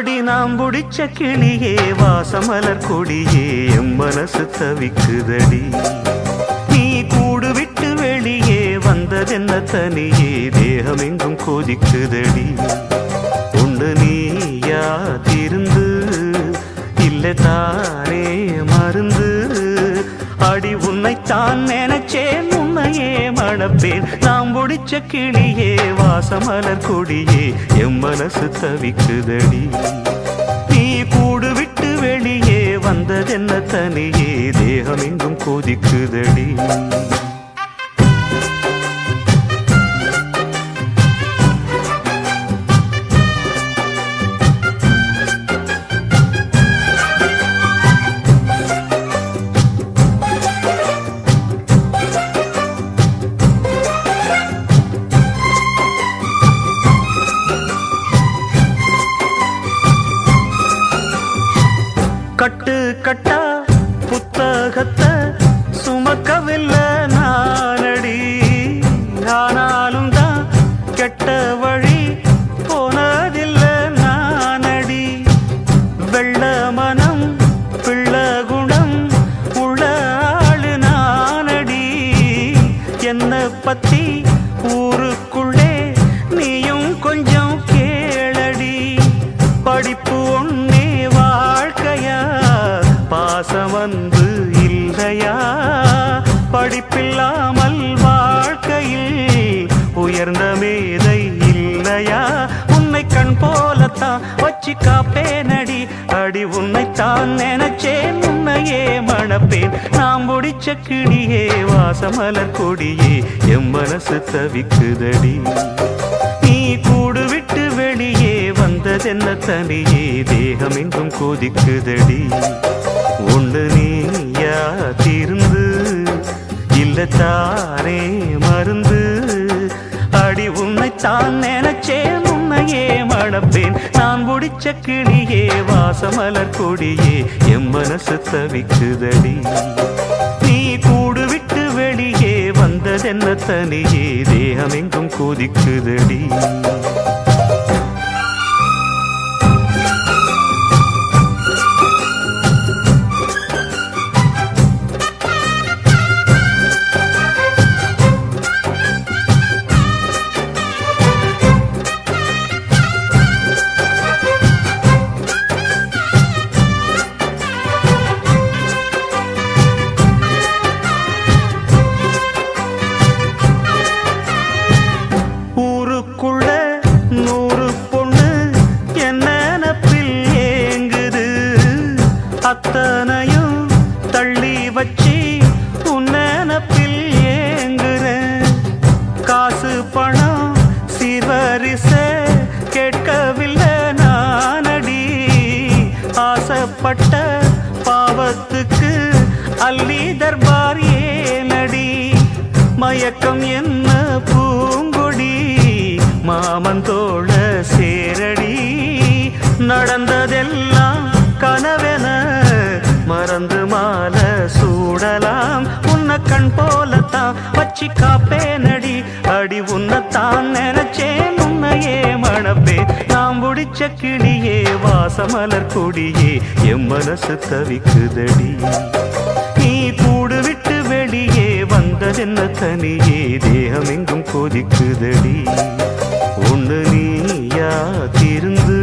அடி நாம் புடிச்ச கிளியே வாசமலர் கொடியே எம் மனசு தவிக்குதடி. நீ கூடு விட்டு வெளியே வந்ததென்ன தனியே தேகம் எங்கும் கொதிக்குதடி. உண்டு நீயா திருந்து இல்லை தானே மருந்து. அடி உன்னைத்தான் நினைச்சேன் மணப்பேன். நாம் முடிச்ச கிளியே வாசமலர் கொடியே எம் மனசு தவிக்குதடி. நீ கூடு விட்டு வெளியே வந்ததென்ன தனியே தேகம் எங்கும் கொதிக்குதடி. கட்டு கட்டா புத்தகத்தை சுமக்கவில்லை நானடி. ஆனாலும் தான் கெட்ட வழி போனதில்லை நானடி. வெள்ள மனம் பிள்ள குணம் உள்ள ஆளு நானடி. என்ன பத்தி ஊருக்குள்ளே நீயும் கொஞ்சம் கேளடி. படிப்பு இல்லாமல் வாழ்க்கையில் உயர்ந்த மேதை இல்லையா? உன்னை கண் போலத்தான் வச்சு காப்பேனடி. அடி உன்னைத்தான் நினைச்சேன் உன்னையே மணப்பேன். நாம் முடிச்ச கிளியே வாசமலர் கொடியே எம் மனசு தவிக்குதடி. நீ கூடு விட்டு வெளியே வந்ததென்ன தனியே? தேகம் எங்கும் கொதிக்குதடி. ஒன்று நீ தீர்ந்து இல்ல மருந்து. அடி உன்னை தான் நினைச்சே உன்னையே மணப்பேன். நான் முடிச்ச கிளியே வாசமலர் கொடியே எம் மனசு தவிக்குதடி. நீ கூடு விட்டு வெளியே வந்ததென்ன தனியே தேகமெங்கும் கொதிக்குதடி. மயக்கம் என்ன பூங்கொடி? மாமந்தோழ சேரடி. நடந்ததெல்லாம் கனவென மறந்து மால சூடலாம். உன்ன கண் போலத்தான் வச்சு காப்பேனடி. அடி உன்னத்தான் நினைச்சேன் உன்னையே மணப்பே நாம் முடிச்ச கிளியே வாசமலர் கொடியே எம் மனசு தவிக்குதடி. நீ கூடுவிட்டு வந்ததென்ன தனியே தேகம் எங்கும் கொதிக்குதடி. ஒன்று நீயா திருந்து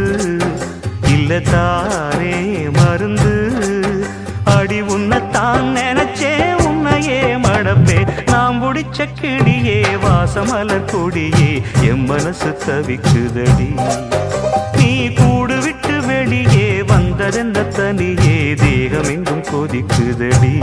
இல்ல தானே மருந்து. அடி உன்னைத்தான் நினைச்சே உன்னையே மடப்பே நாம் முடிச்ச கிடியே வாசமலர் கொடியே எம் மனசு தவிக்குதடி. நீ கூடு விட்டு வெளியே வந்ததென்ன தனியே தேகம் எங்கும் கொதிக்குதடி.